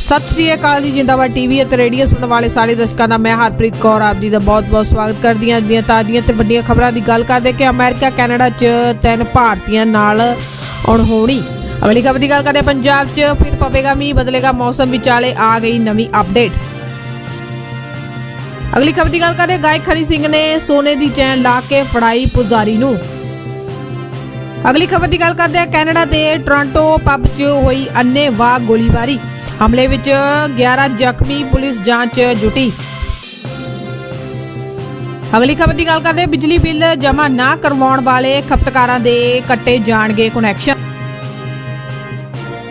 ਸਤਿ ਸ੍ਰੀ ਅਕਾਲ ਜੀ ਜਿੰਦਾਬਾਦ ਟੀਵੀ ਅਤੇ ਰੇਡੀਓ ਸੁਣਨ ਵਾਲੇ ਸਾਰੇ ਦਰਸ਼ਕਾਂ ਦਾ ਮੈਂ ਹਰਪ੍ਰੀਤ ਕੌਰ ਆਪ ਜੀ ਦਾ ਬਹੁਤ-ਬਹੁਤ ਸਵਾਗਤ ਕਰਦੀ ਹਾਂ। ਅੱਜ ਦੀਆਂ ਤਾਜ਼ੀਆਂ ਤੇ ਵੱਡੀਆਂ ਖਬਰਾਂ ਦੀ ਗੱਲ ਕਰਦੇ ਕਿ ਅਮਰੀਕਾ ਕੈਨੇਡਾ 'ਚ ਤਿੰਨ ਭਾਰਤੀਆਂ ਨਾਲ ਅਣਹੋਣੀ ਅਗਲੀ ਖਬਰ ਦੀ ਗੱਲ ਕਰਦੇ ਹਾਂ ਪੰਜਾਬ 'ਚ ਫਿਰ ਪਵੇਗਾ ਮੀਂਹ ਬਦਲੇਗਾ ਮੌਸਮ ਵਿਚਾਲੇ ਆ ਗਈ ਨਵੀਂ ਅਪਡੇਟ। ਅਗਲੀ ਖਬਰ ਦੀ ਗੱਲ ਕਰਦੇ ਹਾਂ, ਗਾਇਕ ਹਰੀ ਸਿੰਘ ਨੇ ਸੋਨੇ ਦੀ ਚੈਨ ਲਾ ਕੇ ਫੜਾਈ ਪੁਜਾਰੀ ਨੂੰ। ਅਗਲੀ ਖਬਰ ਦੀ ਗੱਲ ਕਰਦੇ ਹਾਂ, ਕੈਨੇਡਾ ਦੇ ਟੋਰਾਂਟੋ ਪੱਬ 'ਚ ਹੋਈ ਅੰਨੇ ਵਾਹ ਗੋਲੀਬਾਰੀ। ਹਮਲੇ ਵਿੱਚ 11 ਜ਼ਖਮੀ ਪੁਲਿਸ ਜਾਂਚ ਜੁਟੀ। ਅਗਲੀ ਖਬਰ ਦੀ ਗੱਲ ਕਰਦੇ ਬਿਜਲੀ ਬਿੱਲ ਜਮ੍ਹਾਂ ਨਾ ਕਰਵਾਉਣ ਵਾਲੇ ਖਪਤਕਾਰਾਂ ਦੇ ਕੱਟੇ ਜਾਣਗੇ ਕਨੈਕਸ਼ਨ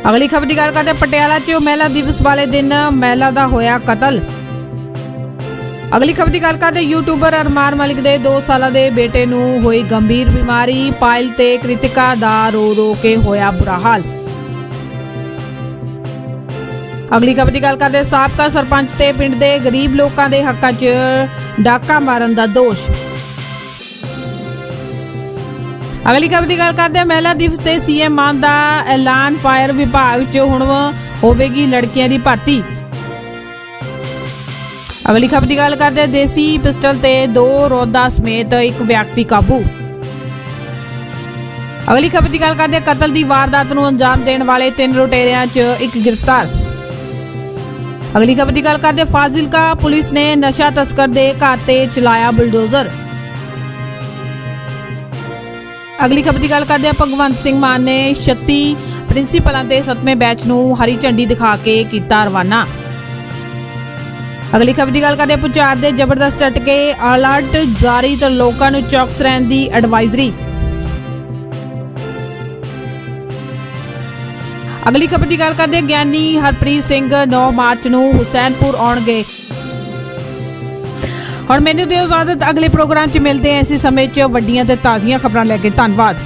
ਅਗਲੀ ਖਬਰ ਦੀ ਗੱਲ ਕਰਦੇ ਪਟਿਆਲਾ 'ਚ ਮਹਿਲਾ ਦਿਵਸ ਵਾਲੇ ਦਿਨ ਮਹਿਲਾ ਦਾ ਹੋਇਆ ਕਤਲ। ਅਗਲੀ ਖਬਰ ਦੀ ਗੱਲ ਕਰਦੇ ਯੂਟਿਊਬਰ ਅਰਮਾਨ ਮਲਿਕ ਦੇ 2 ਸਾਲਾਂ ਦੇ ਬੇਟੇ ਨੂੰ ਹੋਈ ਗੰਭੀਰ ਬਿਮਾਰੀ, ਪਾਇਲ ਤੇ ਕ੍ਰਿਤਿਕਾ ਦਾ ਰੋ ਰੋ ਕੇ ਹੋਇਆ ਬੁਰਾ ਹਾਲ। ਅਗਲੀ ਖਬਰ ਦੀ ਗੱਲ ਕਰਦੇ ਸਾਬਕਾ ਸਰਪੰਚ ਤੇ ਪਿੰਡ ਦੇ ਗਰੀਬ ਲੋਕਾਂ ਦੇ ਹੱਕਾਂ 'ਚ ਡਾਕਾ ਮਾਰਨ ਦਾ ਦੋਸ਼। ਅਗਲੀ ਖਬਰ ਦੀ ਗੱਲ ਕਰਦੇ ਮਹਿਲਾ ਦਿਵਸ ਤੇ ਸੀਐਮ ਮਾਨ ਦਾ ਐਲਾਨ ਫਾਇਰ ਵਿਭਾਗ 'ਚ ਹੁਣ ਹੋਵੇਗੀ ਲੜਕੀਆਂ ਦੀ ਭਰਤੀ। ਅਗਲੀ ਖਬਰ ਦੀ ਗੱਲ ਕਰਦੇ ਹਾਂ, ਦੇਸੀ ਪਿਸਟਲ ਤੇ ਦੋ ਰੋਦਾ ਸਮੇਤ ਇੱਕ ਵਿਅਕਤੀ ਕਾਬੂ। ਅਗਲੀ ਖਬਰ ਦੀ ਗੱਲ ਕਰਦੇ ਹਾਂ, ਕਤਲ ਦੀ ਵਾਰਦਾਤ ਨੂੰ ਅੰਜਾਮ ਦੇਣ ਵਾਲੇ ਤਿੰਨ ਲੁਟੇਰਿਆਂ 'ਚ ਇੱਕ ਗ੍ਰਿਫਤਾਰ। ਅਗਲੀ ਖਬਰ ਦੀ ਗੱਲ ਕਰਦੇ ਫਾਜ਼ਿਲਕਾ ਪੁਲਿਸ ਨੇ ਨਸ਼ਾ ਤਸਕਰ ਦੇ ਘਰ ਤੇ ਚਲਾਇਆ ਬੁਲਡੋਜ਼ਰ। ਅਗਲੀ ਖਬਰ ਦੀ ਗੱਲ ਕਰਦੇ ਹਾਂ। ਭਗਵੰਤ ਸਿੰਘ ਮਾਨ ਨੇ 36 ਪ੍ਰਿੰਸੀਪਲਾਂ ਦੇ 7ਵੇਂ ਬੈਚ ਨੂੰ ਹਰੀ ਝੰਡੀ ਦਿਖਾ ਕੇ ਕੀਤਾ ਰਵਾਨਾ। ਅਗਲੀ ਖਬਰ ਦੀ ਗੱਲ ਕਰਦੇ ਹਾਂ, ਪੁਚਾਰ ਦੇ ਜ਼ਬਰਦਸਤ ਝਟਕੇ ਅਲਰਟ ਜਾਰੀ ਤੇ ਲੋਕਾਂ ਨੂੰ ਚੌਕਸ ਰਹਿਣ ਦੀ ਐਡਵਾਈਜ਼ਰੀ ਅਗਲੀ ਖਬਰ ਦੀ ਗੱਲ ਕਰਦੇ ਗਿਆਨੀ ਹਰਪ੍ਰੀਤ ਸਿੰਘ 9 ਮਾਰਚ ਨੂੰ ਹੁਸੈਨਪੁਰ ਆਉਣਗੇ। ਹੁਣ ਮੈਨੂੰ ਦਿਓ ਇਜਾਜ਼ਤ, ਅਗਲੇ ਪ੍ਰੋਗਰਾਮ 'ਚ ਮਿਲਦੇ ਹਾਂ, ਇਸੇ ਸਮੇਂ 'ਚ ਵੱਡੀਆਂ ਤੇ ਤਾਜ਼ੀਆਂ ਖਬਰਾਂ ਲੈ ਕੇ, ਧੰਨਵਾਦ।